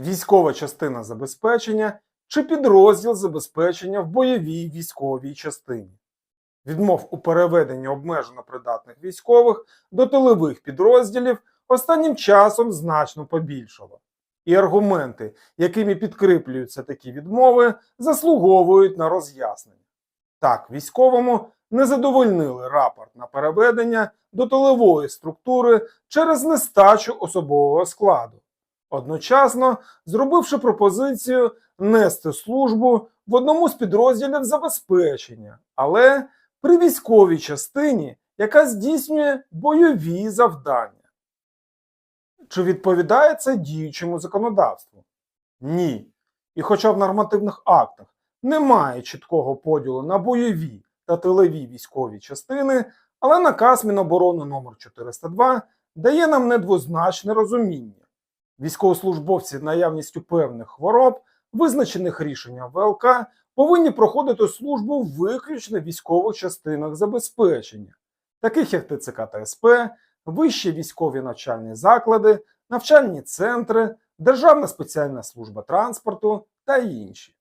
військова частина забезпечення чи підрозділ забезпечення в бойовій військовій частині. Відмов у переведенні обмежено придатних військових до тилових підрозділів останнім часом значно побільшало. І аргументи, якими підкріплюються такі відмови, заслуговують на роз'яснення. Так, військовому не задовольнили рапорт на переведення до тилової структури через нестачу особового складу, одночасно зробивши пропозицію нести службу в одному з підрозділів забезпечення, але при військовій частині, яка здійснює бойові завдання. Чи відповідає це діючому законодавству? Ні. І хоча в нормативних актах немає чіткого поділу на бойові та тилові військові частини, але наказ Міноборони номер 402 дає нам недвозначне розуміння. Військовослужбовці наявністю певних хвороб, визначених рішенням ВЛК, повинні проходити службу виключно в військових частинах забезпечення, таких як ТЦК та СП, вищі військові навчальні заклади, навчальні центри, Державна спеціальна служба транспорту та інші.